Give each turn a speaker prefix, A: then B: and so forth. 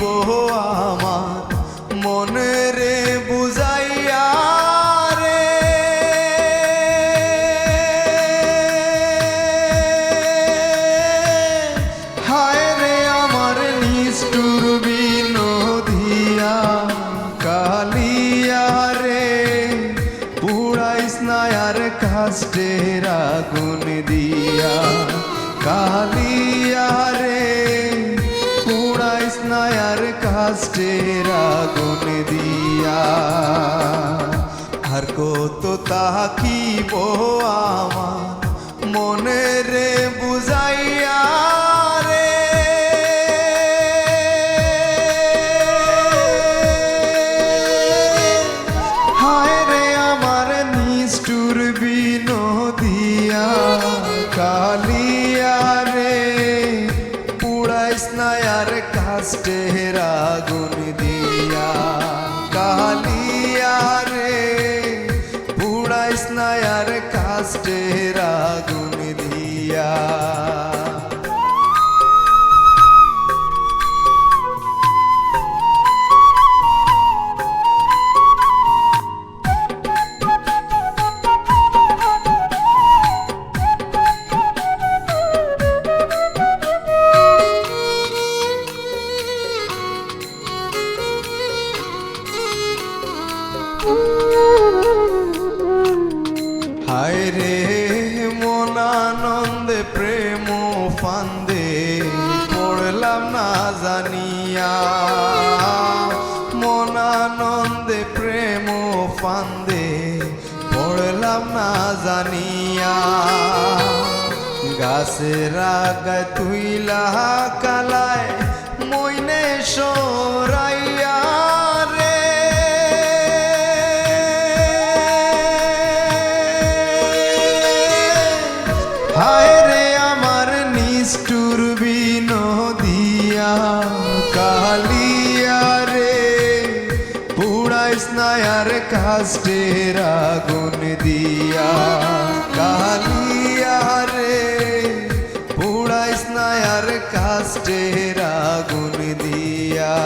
A: দিব আমার মনে রে বুঝাইয়া রে। হায় আমার নিষ্ঠুর বিনোদিয়া, কালিয়া রে পুরাইস নায়ার কাষ্টের আগুন দিয়া। কালিয়া রে কাস্টের আগুন দিয়া। আর কত তাকিব আমার মনে রে বুঝাইয়া রে। কালিয়া কাস্টের আগুন দিয়া কালিয়া রে পুড়াইস না আর কাস্টের আগুন দিয়া হায় রে মন আনন্দে প্রেম ফান্দে, পড়লাম না জানিয়া। মন আনন্দে প্রেম ফান্দে, পড়লাম না জানিয়া। গাছের আগায় তুইলা কালায় মইনে সরাইয়া নিষ্ঠুর বিনোদিয়া, কালিয়া রে। পুড়াই স্নায়ার কাস্টের আগুন দিয়া, কালিয়া রে। পুড়াই স্নায়ার কাস্টের আগুন দিয়া।